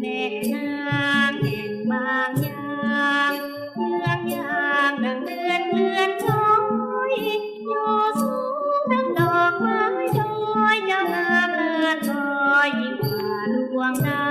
แนกนางแห่งบางยางเลื่อกยางดังเดือนเลื่อนลอยโยสูงดังดอกไม้ดอยยาวงามเลิศลอยยิ่งกว่าดวงดาว